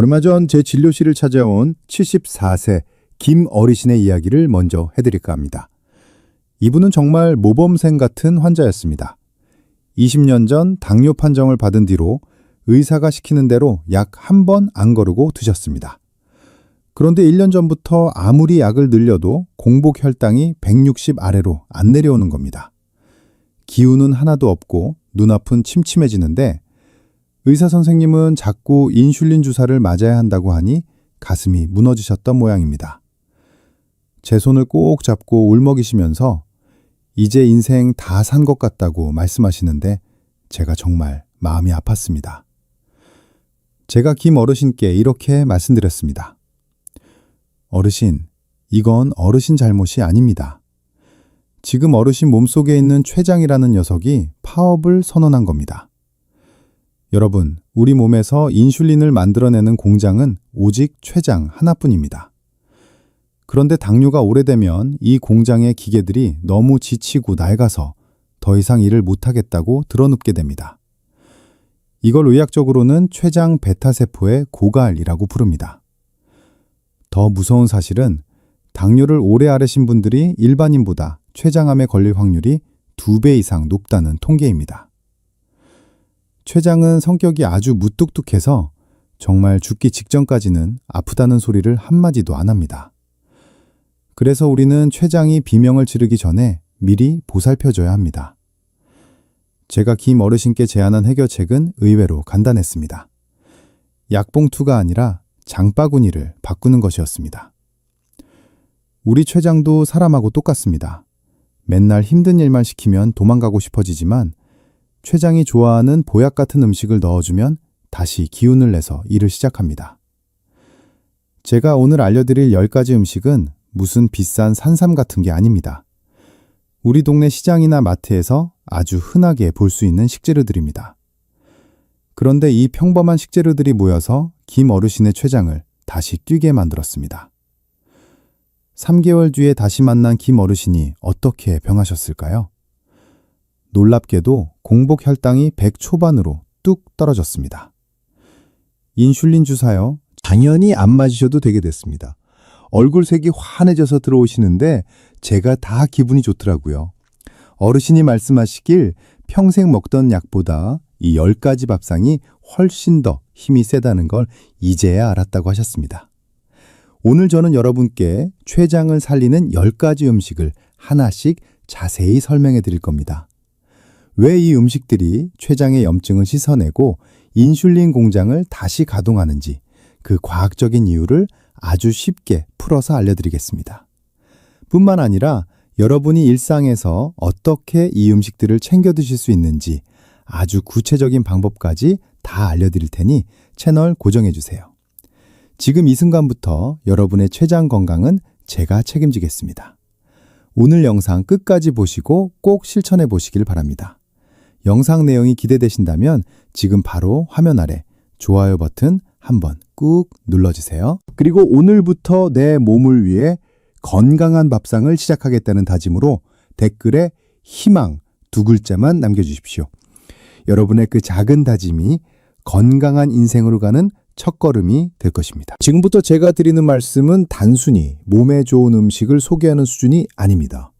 얼마 전 제 진료실을 찾아온 74세 김 어르신의 이야기를 먼저 해드릴까 합니다. 이분은 정말 모범생 같은 환자였습니다. 20년 전 당뇨 판정을 받은 뒤로 의사가 시키는 대로 약 한 번 안 거르고 드셨습니다. 그런데 1년 전부터 아무리 약을 늘려도 공복 혈당이 160 아래로 안 내려오는 겁니다. 기운은 하나도 없고 눈앞은 침침해지는데 의사 선생님은 자꾸 인슐린 주사를 맞아야 한다고 하니 가슴이 무너지셨던 모양입니다. 제 손을 꼭 잡고 울먹이시면서 이제 인생 다 산 것 같다고 말씀하시는데 제가 정말 마음이 아팠습니다. 제가 김 어르신께 이렇게 말씀드렸습니다. 어르신, 이건 어르신 잘못이 아닙니다. 지금 어르신 몸속에 있는 췌장이라는 녀석이 파업을 선언한 겁니다. 여러분, 우리 몸에서 인슐린을 만들어내는 공장은 오직 췌장 하나뿐입니다. 그런데 당뇨가 오래되면 이 공장의 기계들이 너무 지치고 낡아서 더 이상 일을 못하겠다고 드러눕게 됩니다. 이걸 의학적으로는 췌장 베타세포의 고갈이라고 부릅니다. 더 무서운 사실은 당뇨를 오래 앓으신 분들이 일반인보다 췌장암에 걸릴 확률이 2배 이상 높다는 통계입니다. 췌장은 성격이 아주 무뚝뚝해서 정말 죽기 직전까지는 아프다는 소리를 한마디도 안 합니다. 그래서 우리는 췌장이 비명을 지르기 전에 미리 보살펴줘야 합니다. 제가 김 어르신께 제안한 해결책은 의외로 간단했습니다. 약봉투가 아니라 장바구니를 바꾸는 것이었습니다. 우리 췌장도 사람하고 똑같습니다. 맨날 힘든 일만 시키면 도망가고 싶어지지만 췌장이 좋아하는 보약 같은 음식을 넣어주면 다시 기운을 내서 일을 시작합니다. 제가 오늘 알려드릴 10가지 음식은 무슨 비싼 산삼 같은 게 아닙니다. 우리 동네 시장이나 마트에서 아주 흔하게 볼 수 있는 식재료들입니다. 그런데 이 평범한 식재료들이 모여서 김 어르신의 췌장을 다시 뛰게 만들었습니다. 3개월 뒤에 다시 만난 김 어르신이 어떻게 병하셨을까요? 놀랍게도 공복 혈당이 100 초반으로 뚝 떨어졌습니다. 인슐린 주사요? 당연히 안 맞으셔도 되게 됐습니다. 얼굴색이 환해져서 들어오시는데 제가 다 기분이 좋더라고요. 어르신이 말씀하시길 평생 먹던 약보다 이 10가지 밥상이 훨씬 더 힘이 세다는 걸 이제야 알았다고 하셨습니다. 오늘 저는 여러분께 췌장을 살리는 10가지 음식을 하나씩 자세히 설명해 드릴 겁니다. 왜 이 음식들이 췌장의 염증을 씻어내고 인슐린 공장을 다시 가동하는지 그 과학적인 이유를 아주 쉽게 풀어서 알려드리겠습니다. 뿐만 아니라 여러분이 일상에서 어떻게 이 음식들을 챙겨 드실 수 있는지 아주 구체적인 방법까지 다 알려드릴 테니 채널 고정해 주세요. 지금 이 순간부터 여러분의 췌장 건강은 제가 책임지겠습니다. 오늘 영상 끝까지 보시고 꼭 실천해 보시길 바랍니다. 영상 내용이 기대되신다면 지금 바로 화면 아래 좋아요 버튼 한번 꾹 눌러주세요. 그리고 오늘부터 내 몸을 위해 건강한 밥상을 시작하겠다는 다짐으로 댓글에 희망 두 글자만 남겨주십시오. 여러분의 그 작은 다짐이 건강한 인생으로 가는 첫걸음이 될 것입니다. 지금부터 제가 드리는 말씀은 단순히 몸에 좋은 음식을 소개하는 수준이 아닙니다.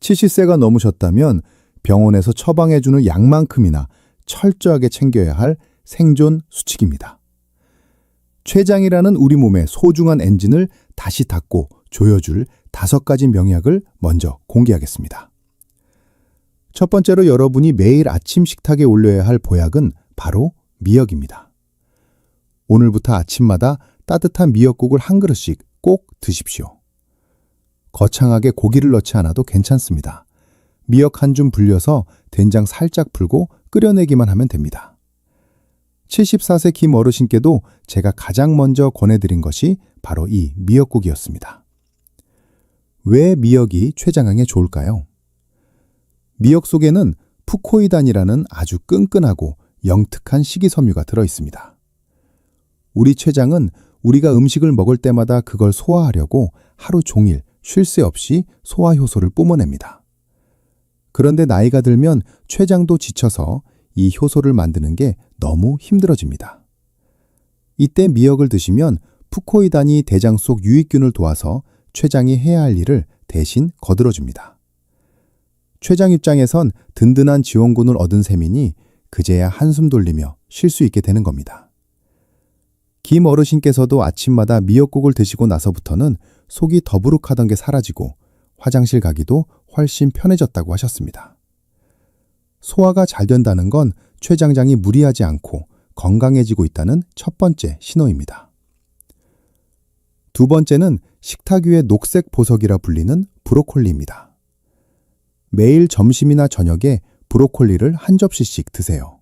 70세가 넘으셨다면 병원에서 처방해주는 약만큼이나 철저하게 챙겨야 할 생존 수칙입니다. 췌장이라는 우리 몸의 소중한 엔진을 다시 닫고 조여줄 다섯 가지 명약을 먼저 공개하겠습니다. 첫 번째로 여러분이 매일 아침 식탁에 올려야 할 보약은 바로 미역입니다. 오늘부터 아침마다 따뜻한 미역국을 한 그릇씩 꼭 드십시오. 거창하게 고기를 넣지 않아도 괜찮습니다. 미역 한 줌 불려서 된장 살짝 풀고 끓여내기만 하면 됩니다. 74세 김 어르신께도 제가 가장 먼저 권해드린 것이 바로 이 미역국이었습니다. 왜 미역이 췌장항에 좋을까요? 미역 속에는 푸코이단이라는 아주 끈끈하고 영특한 식이섬유가 들어 있습니다. 우리 췌장은 우리가 음식을 먹을 때마다 그걸 소화하려고 하루 종일 쉴 새 없이 소화 효소를 뿜어냅니다. 그런데 나이가 들면 췌장도 지쳐서 이 효소를 만드는 게 너무 힘들어집니다. 이때 미역을 드시면 푸코이단이 대장 속 유익균을 도와서 췌장이 해야 할 일을 대신 거들어줍니다. 췌장 입장에선 든든한 지원군을 얻은 셈이니 그제야 한숨 돌리며 쉴 수 있게 되는 겁니다. 김 어르신께서도 아침마다 미역국을 드시고 나서부터는 속이 더부룩하던 게 사라지고 화장실 가기도 훨씬 편해졌다고 하셨습니다. 소화가 잘 된다는 건 췌장장이 무리하지 않고 건강해지고 있다는 첫 번째 신호입니다. 두 번째는 식탁 위의 녹색 보석이라 불리는 브로콜리입니다. 매일 점심이나 저녁에 브로콜리를 한 접시씩 드세요.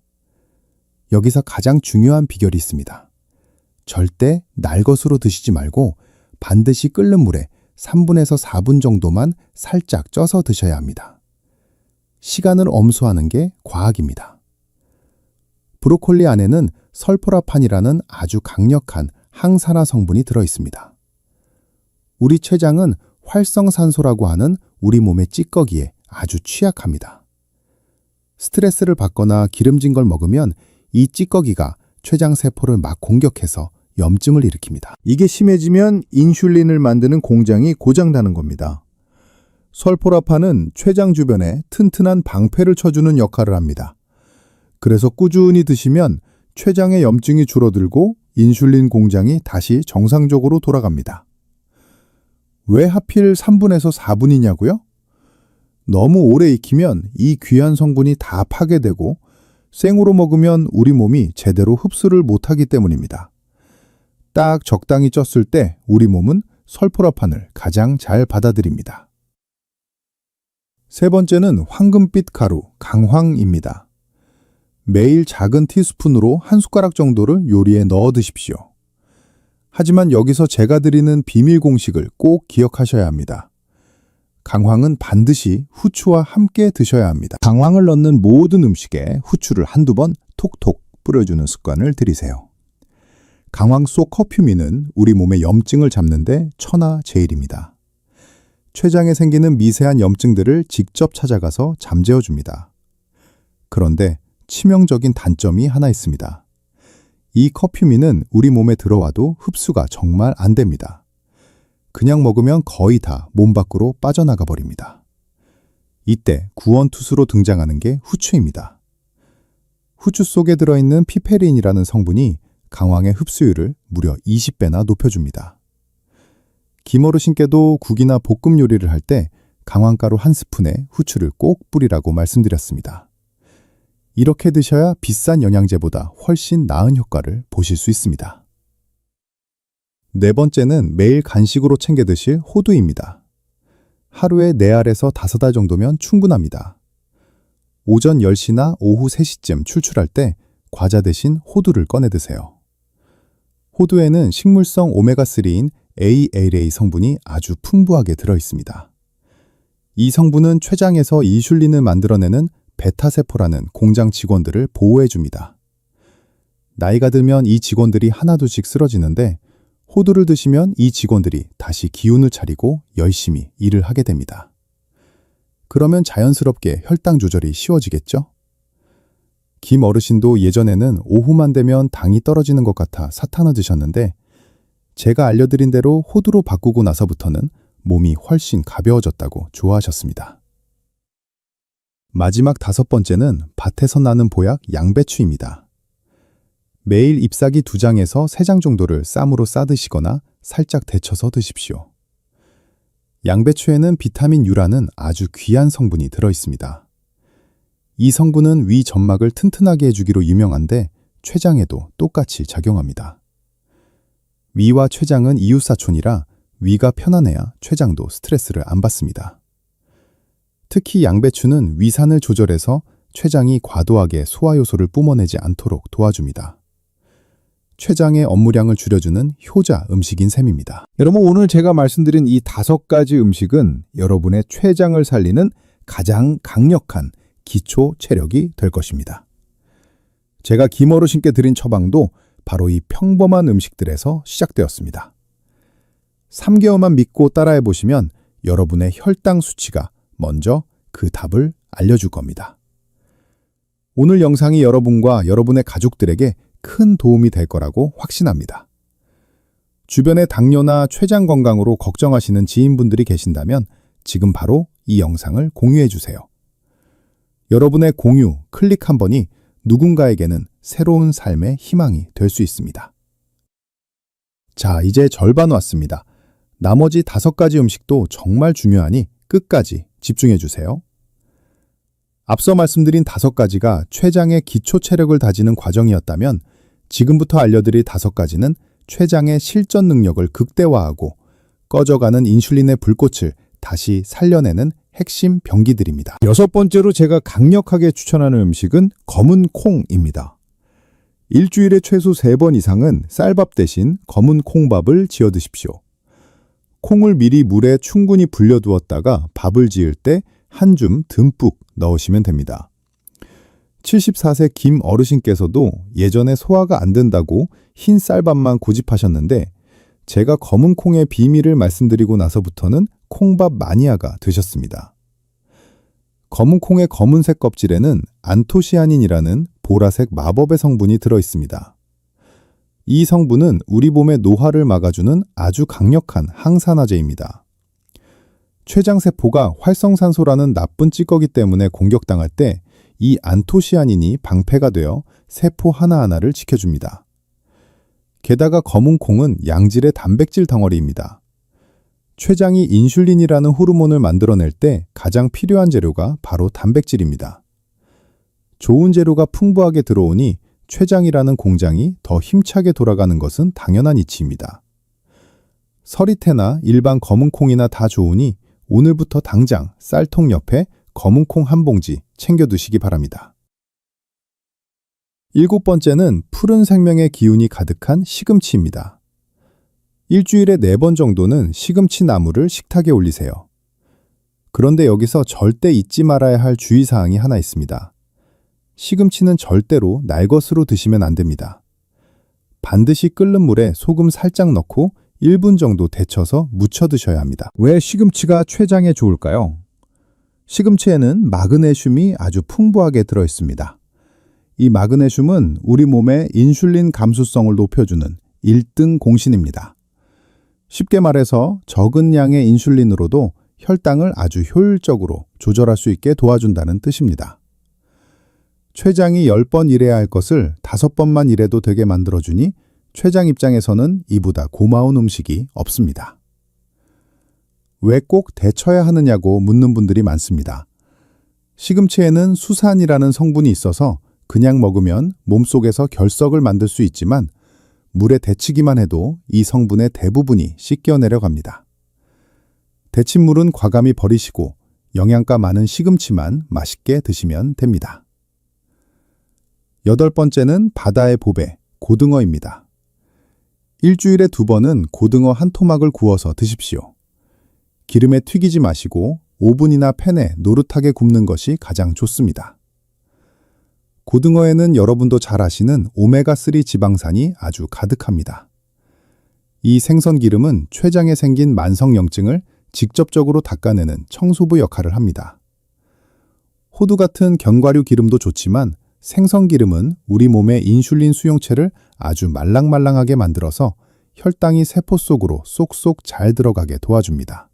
여기서 가장 중요한 비결이 있습니다. 절대 날 것으로 드시지 말고 반드시 끓는 물에 3분에서 4분 정도만 살짝 쪄서 드셔야 합니다. 시간을 엄수하는 게 과학입니다. 브로콜리 안에는 설포라판이라는 아주 강력한 항산화 성분이 들어 있습니다. 우리 췌장은 활성산소라고 하는 우리 몸의 찌꺼기에 아주 취약합니다. 스트레스를 받거나 기름진 걸 먹으면 이 찌꺼기가 췌장 세포를 막 공격해서 염증을 일으킵니다. 이게 심해지면 인슐린을 만드는 공장이 고장나는 겁니다. 설포라판은 췌장 주변에 튼튼한 방패를 쳐주는 역할을 합니다. 그래서 꾸준히 드시면 췌장의 염증이 줄어들고 인슐린 공장이 다시 정상적으로 돌아갑니다. 왜 하필 3분에서 4분이냐고요? 너무 오래 익히면 이 귀한 성분이 다 파괴되고 생으로 먹으면 우리 몸이 제대로 흡수를 못하기 때문입니다. 딱 적당히 쪘을 때 우리 몸은 설포라판을 가장 잘 받아들입니다. 세 번째는 황금빛 가루, 강황입니다. 매일 작은 티스푼으로 한 숟가락 정도를 요리에 넣어 드십시오. 하지만 여기서 제가 드리는 비밀 공식을 꼭 기억하셔야 합니다. 강황은 반드시 후추와 함께 드셔야 합니다. 강황을 넣는 모든 음식에 후추를 한두 번 톡톡 뿌려주는 습관을 들이세요. 강황 속 커퓨민은 우리 몸의 염증을 잡는데 천하제일입니다. 췌장에 생기는 미세한 염증들을 직접 찾아가서 잠재워 줍니다. 그런데 치명적인 단점이 하나 있습니다. 이 커퓨민은 우리 몸에 들어와도 흡수가 정말 안 됩니다. 그냥 먹으면 거의 다 몸 밖으로 빠져나가 버립니다. 이때 구원투수로 등장하는 게 후추입니다. 후추 속에 들어있는 피페린이라는 성분이 강황의 흡수율을 무려 20배나 높여줍니다. 김어르신께도 국이나 볶음 요리를 할 때 강황가루 한 스푼에 후추를 꼭 뿌리라고 말씀드렸습니다. 이렇게 드셔야 비싼 영양제보다 훨씬 나은 효과를 보실 수 있습니다. 네 번째는 매일 간식으로 챙겨 드실 호두입니다. 하루에 4알에서 5알 정도면 충분합니다. 오전 10시나 오후 3시쯤 출출할 때 과자 대신 호두를 꺼내 드세요. 호두에는 식물성 오메가3인 ALA 성분이 아주 풍부하게 들어 있습니다. 이 성분은 췌장에서 인슐린을 만들어내는 베타세포라는 공장 직원들을 보호해 줍니다. 나이가 들면 이 직원들이 하나둘씩 쓰러지는데 호두를 드시면 이 직원들이 다시 기운을 차리고 열심히 일을 하게 됩니다. 그러면 자연스럽게 혈당 조절이 쉬워지겠죠? 김 어르신도 예전에는 오후만 되면 당이 떨어지는 것 같아 사탕을 드셨는데 제가 알려드린 대로 호두로 바꾸고 나서부터는 몸이 훨씬 가벼워졌다고 좋아하셨습니다. 마지막 다섯 번째는 밭에서 나는 보약 양배추입니다. 매일 잎사귀 두 장에서 세 장 정도를 쌈으로 싸드시거나 살짝 데쳐서 드십시오. 양배추에는 비타민 U라는 아주 귀한 성분이 들어 있습니다. 이 성분은 위 점막을 튼튼하게 해주기로 유명한데 췌장에도 똑같이 작용합니다. 위와 췌장은 이웃사촌이라 위가 편안해야 췌장도 스트레스를 안 받습니다. 특히 양배추는 위산을 조절해서 췌장이 과도하게 소화효소를 뿜어내지 않도록 도와줍니다. 췌장의 업무량을 줄여주는 효자 음식인 셈입니다. 여러분 오늘 제가 말씀드린 이 다섯 가지 음식은 여러분의 췌장을 살리는 가장 강력한 기초 체력이 될 것입니다. 제가 김어르신께 드린 처방도 바로 이 평범한 음식들에서 시작되었습니다. 3개월만 믿고 따라해 보시면 여러분의 혈당 수치가 먼저 그 답을 알려줄 겁니다. 오늘 영상이 여러분과 여러분의 가족들에게 큰 도움이 될 거라고 확신합니다. 주변의 당뇨나 췌장 건강으로 걱정하시는 지인분들이 계신다면 지금 바로 이 영상을 공유해 주세요. 여러분의 공유, 클릭 한 번이 누군가에게는 새로운 삶의 희망이 될 수 있습니다. 자, 이제 절반 왔습니다. 나머지 다섯 가지 음식도 정말 중요하니 끝까지 집중해 주세요. 앞서 말씀드린 다섯 가지가 췌장의 기초 체력을 다지는 과정이었다면 지금부터 알려드릴 다섯 가지는 췌장의 실전 능력을 극대화하고 꺼져가는 인슐린의 불꽃을 다시 살려내는 핵심 병기들입니다. 여섯 번째로 제가 강력하게 추천하는 음식은 검은 콩입니다. 일주일에 최소 세 번 이상은 쌀밥 대신 검은 콩밥을 지어 드십시오. 콩을 미리 물에 충분히 불려두었다가 밥을 지을 때 한 줌 듬뿍 넣으시면 됩니다. 74세 김 어르신께서도 예전에 소화가 안 된다고 흰 쌀밥만 고집하셨는데 제가 검은 콩의 비밀을 말씀드리고 나서부터는 콩밥 마니아가 되셨습니다. 검은 콩의 검은색 껍질에는 안토시아닌이라는 보라색 마법의 성분이 들어 있습니다. 이 성분은 우리 몸의 노화를 막아주는 아주 강력한 항산화제입니다. 췌장세포가 활성산소라는 나쁜 찌꺼기 때문에 공격당할 때 이 안토시아닌이 방패가 되어 세포 하나하나를 지켜줍니다. 게다가 검은 콩은 양질의 단백질 덩어리입니다. 췌장이 인슐린이라는 호르몬을 만들어낼 때 가장 필요한 재료가 바로 단백질입니다. 좋은 재료가 풍부하게 들어오니 췌장이라는 공장이 더 힘차게 돌아가는 것은 당연한 이치입니다. 서리태나 일반 검은 콩이나 다 좋으니 오늘부터 당장 쌀통 옆에 검은 콩 한 봉지 챙겨 두시기 바랍니다. 일곱 번째는 푸른 생명의 기운이 가득한 시금치입니다. 일주일에 네 번 정도는 시금치 나무를 식탁에 올리세요. 그런데 여기서 절대 잊지 말아야 할 주의사항이 하나 있습니다. 시금치는 절대로 날 것으로 드시면 안 됩니다. 반드시 끓는 물에 소금 살짝 넣고 1분 정도 데쳐서 무쳐 드셔야 합니다. 왜 시금치가 췌장에 좋을까요? 시금치에는 마그네슘이 아주 풍부하게 들어 있습니다. 이 마그네슘은 우리 몸의 인슐린 감수성을 높여주는 1등 공신입니다. 쉽게 말해서 적은 양의 인슐린으로도 혈당을 아주 효율적으로 조절할 수 있게 도와준다는 뜻입니다. 췌장이 10번 일해야 할 것을 5번만 일해도 되게 만들어주니 췌장 입장에서는 이보다 고마운 음식이 없습니다. 왜 꼭 데쳐야 하느냐고 묻는 분들이 많습니다. 시금치에는 수산이라는 성분이 있어서 그냥 먹으면 몸속에서 결석을 만들 수 있지만 물에 데치기만 해도 이 성분의 대부분이 씻겨 내려갑니다. 데친 물은 과감히 버리시고 영양가 많은 시금치만 맛있게 드시면 됩니다. 여덟 번째는 바다의 보배, 고등어입니다. 일주일에 두 번은 고등어 한 토막을 구워서 드십시오. 기름에 튀기지 마시고 오븐이나 팬에 노릇하게 굽는 것이 가장 좋습니다. 고등어에는 여러분도 잘 아시는 오메가3 지방산이 아주 가득합니다. 이 생선 기름은 췌장에 생긴 만성염증을 직접적으로 닦아내는 청소부 역할을 합니다. 호두 같은 견과류 기름도 좋지만 생선 기름은 우리 몸의 인슐린 수용체를 아주 말랑말랑하게 만들어서 혈당이 세포 속으로 쏙쏙 잘 들어가게 도와줍니다.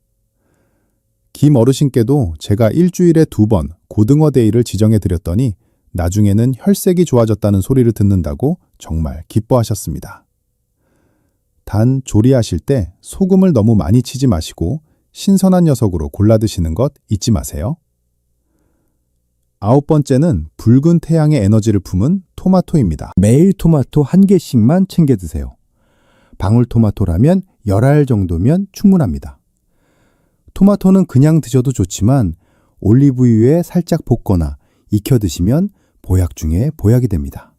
김 어르신께도 제가 일주일에 두 번 고등어 데이를 지정해 드렸더니 나중에는 혈색이 좋아졌다는 소리를 듣는다고 정말 기뻐하셨습니다. 단 조리하실 때 소금을 너무 많이 치지 마시고 신선한 녀석으로 골라 드시는 것 잊지 마세요. 아홉 번째는 붉은 태양의 에너지를 품은 토마토입니다. 매일 토마토 한 개씩만 챙겨 드세요. 방울토마토라면 열알 정도면 충분합니다. 토마토는 그냥 드셔도 좋지만 올리브유에 살짝 볶거나 익혀 드시면 보약 중에 보약이 됩니다.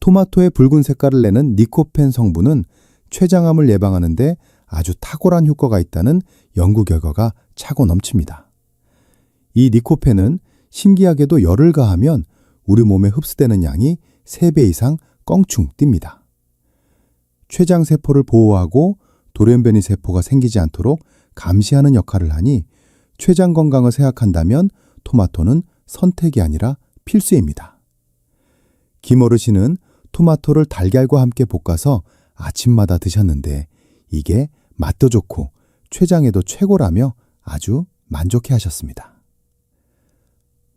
토마토의 붉은 색깔을 내는 니코펜 성분은 췌장암을 예방하는데 아주 탁월한 효과가 있다는 연구 결과가 차고 넘칩니다. 이 니코펜은 신기하게도 열을 가하면 우리 몸에 흡수되는 양이 3배 이상 껑충 뜁니다. 췌장 세포를 보호하고 돌연변이 세포가 생기지 않도록 감시하는 역할을 하니 췌장 건강을 생각한다면 토마토는 선택이 아니라 필수입니다. 김 어르신은 토마토를 달걀과 함께 볶아서 아침마다 드셨는데 이게 맛도 좋고 췌장에도 최고라며 아주 만족해 하셨습니다.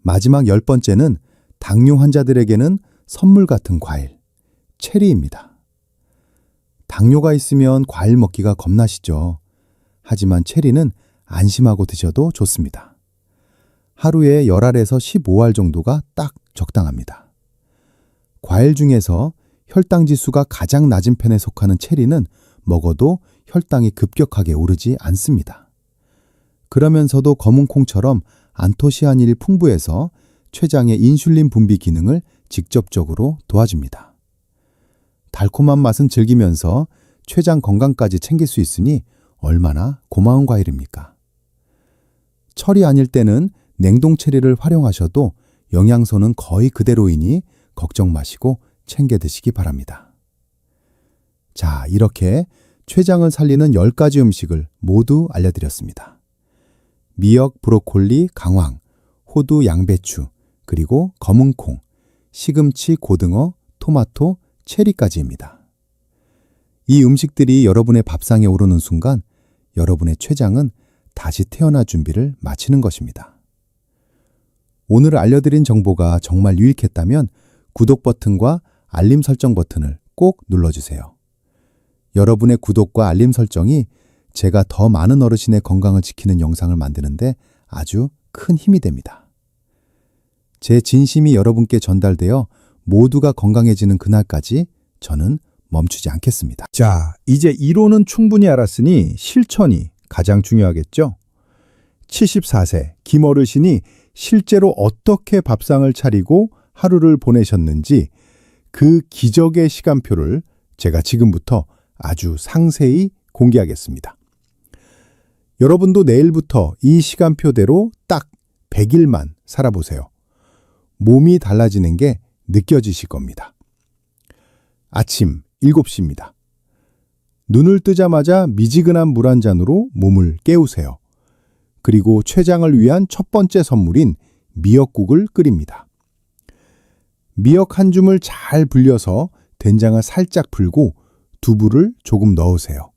마지막 열 번째는 당뇨 환자들에게는 선물 같은 과일, 체리입니다. 당뇨가 있으면 과일 먹기가 겁나시죠. 하지만 체리는 안심하고 드셔도 좋습니다. 하루에 10알에서 15알 정도가 딱 적당합니다. 과일 중에서 혈당 지수가 가장 낮은 편에 속하는 체리는 먹어도 혈당이 급격하게 오르지 않습니다. 그러면서도 검은콩처럼 안토시아닌이 풍부해서 췌장의 인슐린 분비 기능을 직접적으로 도와줍니다. 달콤한 맛은 즐기면서 췌장 건강까지 챙길 수 있으니 얼마나 고마운 과일입니까? 철이 아닐 때는 냉동 체리를 활용하셔도 영양소는 거의 그대로이니 걱정 마시고 챙겨 드시기 바랍니다. 자, 이렇게 췌장을 살리는 10가지 음식을 모두 알려드렸습니다. 미역, 브로콜리, 강황, 호두, 양배추, 그리고 검은콩, 시금치, 고등어, 토마토, 체리까지입니다. 이 음식들이 여러분의 밥상에 오르는 순간 여러분의 췌장은 다시 태어날 준비를 마치는 것입니다. 오늘 알려드린 정보가 정말 유익했다면 구독 버튼과 알림 설정 버튼을 꼭 눌러주세요. 여러분의 구독과 알림 설정이 제가 더 많은 어르신의 건강을 지키는 영상을 만드는데 아주 큰 힘이 됩니다. 제 진심이 여러분께 전달되어 모두가 건강해지는 그날까지 저는 멈추지 않겠습니다. 자, 이제 이론은 충분히 알았으니 실천이 가장 중요하겠죠? 74세 김어르신이 실제로 어떻게 밥상을 차리고 하루를 보내셨는지 그 기적의 시간표를 제가 지금부터 아주 상세히 공개하겠습니다. 여러분도 내일부터 이 시간표대로 딱 100일만 살아보세요. 몸이 달라지는 게 느껴지실 겁니다. 아침 7시입니다. 눈을 뜨자마자 미지근한 물 한 잔으로 몸을 깨우세요. 그리고 췌장을 위한 첫 번째 선물인 미역국을 끓입니다. 미역 한 줌을 잘 불려서 된장을 살짝 풀고 두부를 조금 넣으세요.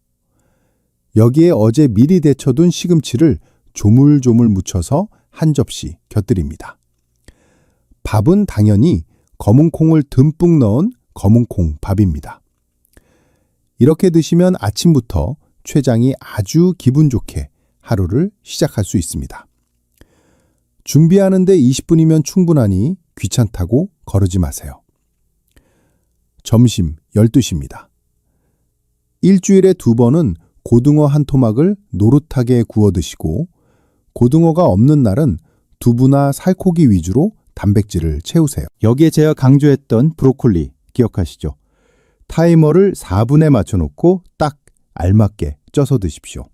여기에 어제 미리 데쳐둔 시금치를 조물조물 묻혀서 한 접시 곁들입니다. 밥은 당연히 검은 콩을 듬뿍 넣은 검은 콩 밥입니다. 이렇게 드시면 아침부터 췌장이 아주 기분 좋게 하루를 시작할 수 있습니다. 준비하는데 20분이면 충분하니 귀찮다고 거르지 마세요. 점심 12시입니다. 일주일에 두 번은 고등어 한 토막을 노릇하게 구워 드시고 고등어가 없는 날은 두부나 살코기 위주로 단백질을 채우세요. 여기에 제가 강조했던 브로콜리 기억하시죠? 타이머를 4분에 맞춰놓고 딱 알맞게 쪄서 드십시오.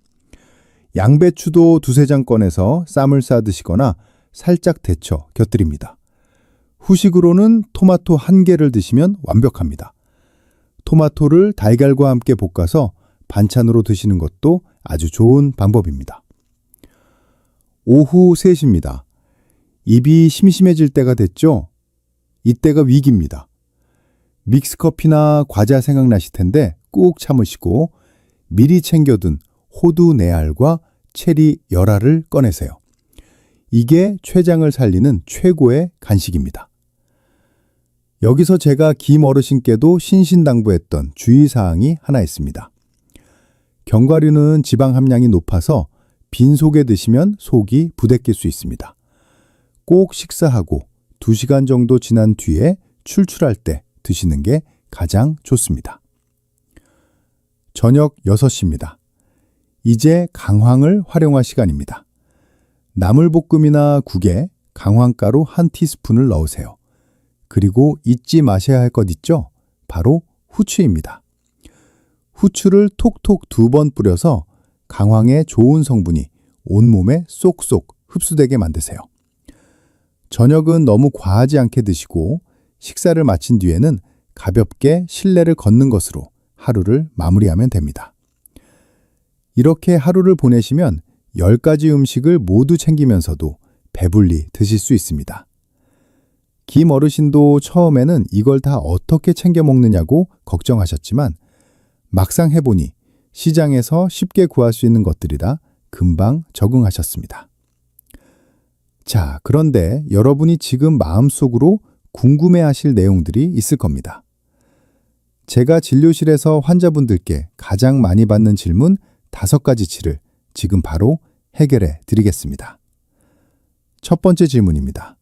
양배추도 두세 장 꺼내서 쌈을 싸 드시거나 살짝 데쳐 곁들입니다. 후식으로는 토마토 한 개를 드시면 완벽합니다. 토마토를 달걀과 함께 볶아서 반찬으로 드시는 것도 아주 좋은 방법입니다. 오후 3시입니다. 입이 심심해질 때가 됐죠? 이때가 위기입니다. 믹스커피나 과자 생각나실 텐데 꾹 참으시고 미리 챙겨둔 호두 네 알과 체리 열알을 꺼내세요. 이게 췌장을 살리는 최고의 간식입니다. 여기서 제가 김 어르신께도 신신당부했던 주의사항이 하나 있습니다. 견과류는 지방 함량이 높아서 빈속에 드시면 속이 부대낄 수 있습니다. 꼭 식사하고 2시간 정도 지난 뒤에 출출할 때 드시는 게 가장 좋습니다. 저녁 6시입니다. 이제 강황을 활용할 시간입니다. 나물볶음이나 국에 강황가루 한 티스푼을 넣으세요. 그리고 잊지 마셔야 할 것 있죠? 바로 후추입니다. 후추를 톡톡 두 번 뿌려서 강황의 좋은 성분이 온몸에 쏙쏙 흡수되게 만드세요. 저녁은 너무 과하지 않게 드시고 식사를 마친 뒤에는 가볍게 실내를 걷는 것으로 하루를 마무리하면 됩니다. 이렇게 하루를 보내시면 10가지 음식을 모두 챙기면서도 배불리 드실 수 있습니다. 김 어르신도 처음에는 이걸 다 어떻게 챙겨 먹느냐고 걱정하셨지만 막상 해보니 시장에서 쉽게 구할 수 있는 것들이라 금방 적응하셨습니다. 자, 그런데 여러분이 지금 마음속으로 궁금해 하실 내용들이 있을 겁니다. 제가 진료실에서 환자분들께 가장 많이 받는 질문 다섯 가지 치를 지금 바로 해결해 드리겠습니다. 첫 번째 질문입니다.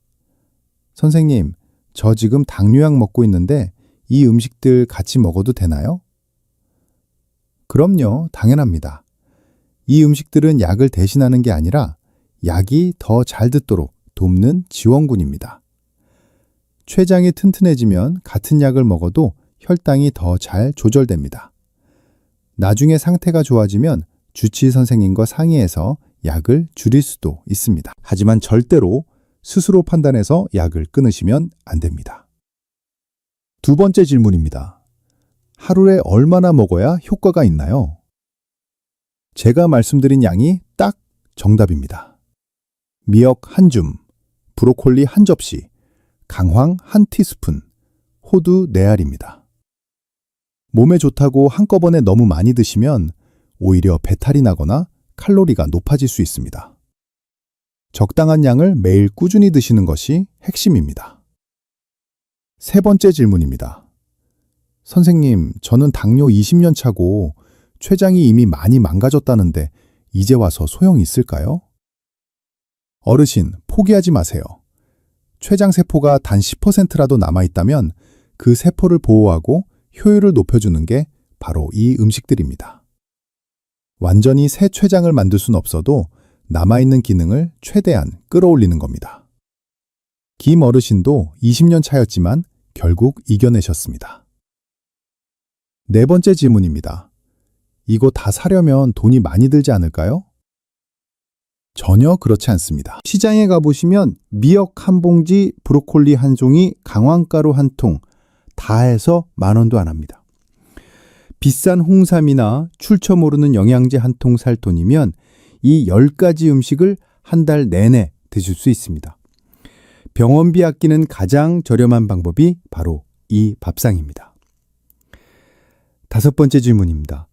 선생님, 저 지금 당뇨약 먹고 있는데 이 음식들 같이 먹어도 되나요? 그럼요, 당연합니다. 이 음식들은 약을 대신하는 게 아니라 약이 더 잘 듣도록 돕는 지원군입니다. 췌장이 튼튼해지면 같은 약을 먹어도 혈당이 더 잘 조절됩니다. 나중에 상태가 좋아지면 주치의 선생님과 상의해서 약을 줄일 수도 있습니다. 하지만 절대로 스스로 판단해서 약을 끊으시면 안 됩니다. 두 번째 질문입니다. 하루에 얼마나 먹어야 효과가 있나요? 제가 말씀드린 양이 딱 정답입니다. 미역 한 줌, 브로콜리 한 접시, 강황 한 티스푼, 호두 네 알입니다. 몸에 좋다고 한꺼번에 너무 많이 드시면 오히려 배탈이 나거나 칼로리가 높아질 수 있습니다. 적당한 양을 매일 꾸준히 드시는 것이 핵심입니다. 세 번째 질문입니다. 선생님, 저는 당뇨 20년 차고 췌장이 이미 많이 망가졌다는데 이제 와서 소용이 있을까요? 어르신, 포기하지 마세요. 췌장 세포가 단 10%라도 남아있다면 그 세포를 보호하고 효율을 높여주는 게 바로 이 음식들입니다. 완전히 새 췌장을 만들 순 없어도 남아있는 기능을 최대한 끌어올리는 겁니다. 김 어르신도 20년 차였지만 결국 이겨내셨습니다. 네 번째 질문입니다. 이거 다 사려면 돈이 많이 들지 않을까요? 전혀 그렇지 않습니다. 시장에 가보시면 미역 한 봉지, 브로콜리 한 종이, 강황가루 한 통, 다 해서 만 원도 안 합니다. 비싼 홍삼이나 출처 모르는 영양제 한 통 살 돈이면 이 10가지 음식을 한 달 내내 드실 수 있습니다. 병원비 아끼는 가장 저렴한 방법이 바로 이 밥상입니다. 다섯 번째 질문입니다.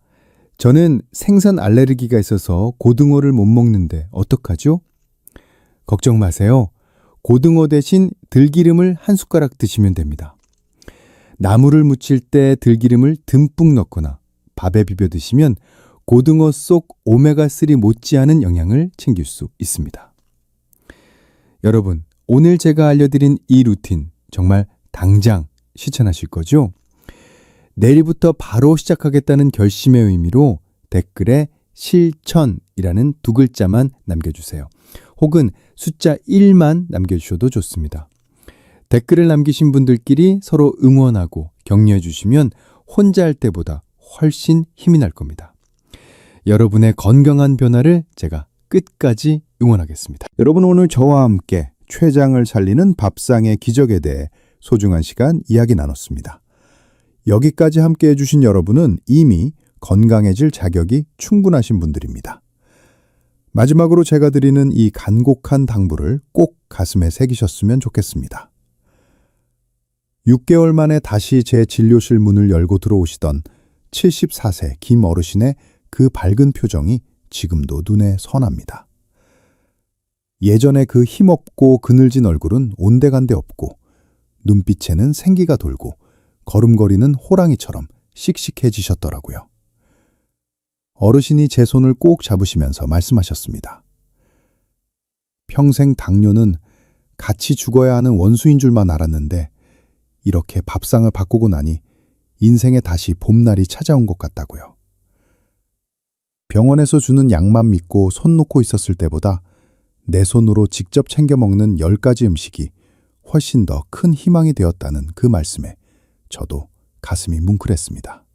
저는 생선 알레르기가 있어서 고등어를 못 먹는데 어떡하죠? 걱정 마세요. 고등어 대신 들기름을 한 숟가락 드시면 됩니다. 나물을 무칠 때 들기름을 듬뿍 넣거나 밥에 비벼 드시면 고등어 속 오메가3 못지않은 영양을 챙길 수 있습니다. 여러분, 오늘 제가 알려드린 이 루틴 정말 당장 실천하실 거죠? 내일부터 바로 시작하겠다는 결심의 의미로 댓글에 실천이라는 두 글자만 남겨주세요. 혹은 숫자 1만 남겨주셔도 좋습니다. 댓글을 남기신 분들끼리 서로 응원하고 격려해 주시면 혼자 할 때보다 훨씬 힘이 날 겁니다. 여러분의 건강한 변화를 제가 끝까지 응원하겠습니다. 여러분 오늘 저와 함께 췌장을 살리는 밥상의 기적에 대해 소중한 시간 이야기 나눴습니다. 여기까지 함께 해주신 여러분은 이미 건강해질 자격이 충분하신 분들입니다. 마지막으로 제가 드리는 이 간곡한 당부를 꼭 가슴에 새기셨으면 좋겠습니다. 6개월 만에 다시 제 진료실 문을 열고 들어오시던 74세 김 어르신의 그 밝은 표정이 지금도 눈에 선합니다. 예전에 그 힘없고 그늘진 얼굴은 온데간데 없고 눈빛에는 생기가 돌고 걸음거리는 호랑이처럼 씩씩해지셨더라고요. 어르신이 제 손을 꼭 잡으시면서 말씀하셨습니다. 평생 당뇨는 같이 죽어야 하는 원수인 줄만 알았는데 이렇게 밥상을 바꾸고 나니 인생에 다시 봄날이 찾아온 것 같다고요. 병원에서 주는 약만 믿고 손 놓고 있었을 때보다 내 손으로 직접 챙겨 먹는 10가지 음식이 훨씬 더 큰 희망이 되었다는 그 말씀에 저도 가슴이 뭉클했습니다.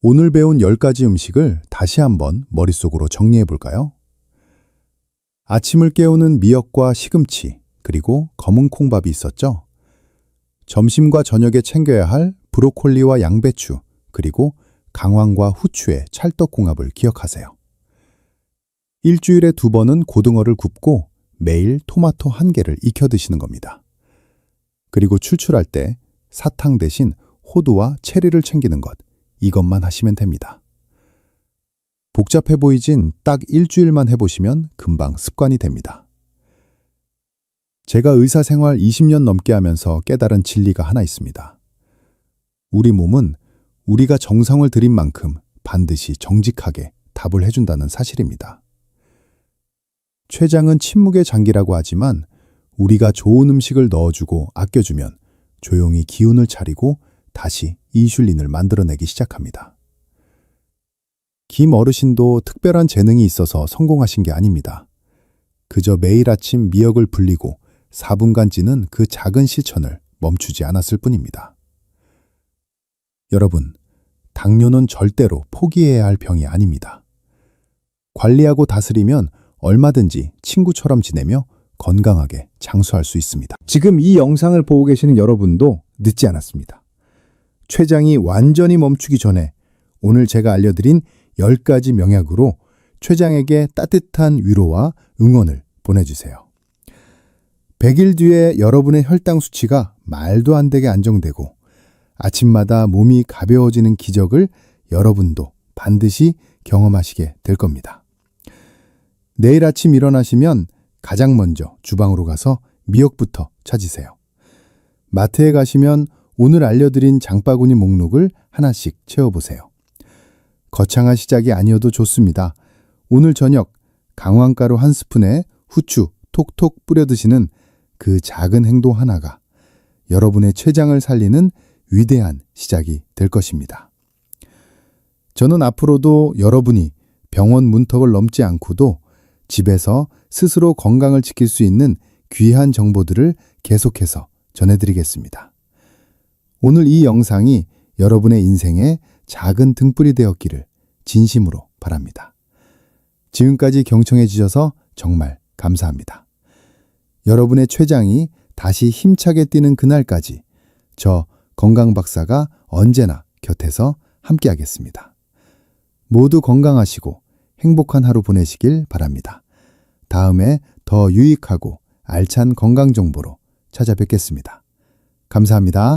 오늘 배운 10가지 음식을 다시 한번 머릿속으로 정리해 볼까요? 아침을 깨우는 미역과 시금치, 그리고 검은 콩밥이 있었죠? 점심과 저녁에 챙겨야 할 브로콜리와 양배추, 그리고 강황과 후추의 찰떡궁합을 기억하세요. 일주일에 두 번은 고등어를 굽고 매일 토마토 한 개를 익혀 드시는 겁니다. 그리고 출출할 때 사탕 대신 호두와 체리를 챙기는 것, 이것만 하시면 됩니다. 복잡해 보이진 딱 일주일만 해보시면 금방 습관이 됩니다. 제가 의사 생활 20년 넘게 하면서 깨달은 진리가 하나 있습니다. 우리 몸은 우리가 정성을 들인 만큼 반드시 정직하게 답을 해준다는 사실입니다. 췌장은 침묵의 장기라고 하지만 우리가 좋은 음식을 넣어주고 아껴주면 조용히 기운을 차리고 다시 인슐린을 만들어내기 시작합니다. 김 어르신도 특별한 재능이 있어서 성공하신 게 아닙니다. 그저 매일 아침 미역을 불리고 4분간 찌는 그 작은 실천을 멈추지 않았을 뿐입니다. 여러분, 당뇨는 절대로 포기해야 할 병이 아닙니다. 관리하고 다스리면 얼마든지 친구처럼 지내며 건강하게 장수할 수 있습니다. 지금 이 영상을 보고 계시는 여러분도 늦지 않았습니다. 췌장이 완전히 멈추기 전에 오늘 제가 알려드린 10가지 명약으로 췌장에게 따뜻한 위로와 응원을 보내주세요. 100일 뒤에 여러분의 혈당 수치가 말도 안 되게 안정되고 아침마다 몸이 가벼워지는 기적을 여러분도 반드시 경험하시게 될 겁니다. 내일 아침 일어나시면 가장 먼저 주방으로 가서 미역부터 찾으세요. 마트에 가시면 오늘 알려드린 장바구니 목록을 하나씩 채워보세요. 거창한 시작이 아니어도 좋습니다. 오늘 저녁 강황가루 한 스푼에 후추 톡톡 뿌려 드시는 그 작은 행동 하나가 여러분의 췌장을 살리는 위대한 시작이 될 것입니다. 저는 앞으로도 여러분이 병원 문턱을 넘지 않고도 집에서 스스로 건강을 지킬 수 있는 귀한 정보들을 계속해서 전해드리겠습니다. 오늘 이 영상이 여러분의 인생에 작은 등불이 되었기를 진심으로 바랍니다. 지금까지 경청해 주셔서 정말 감사합니다. 여러분의 췌장이 다시 힘차게 뛰는 그날까지 저 건강 박사가 언제나 곁에서 함께하겠습니다. 모두 건강하시고 행복한 하루 보내시길 바랍니다. 다음에 더 유익하고 알찬 건강 정보로 찾아뵙겠습니다. 감사합니다.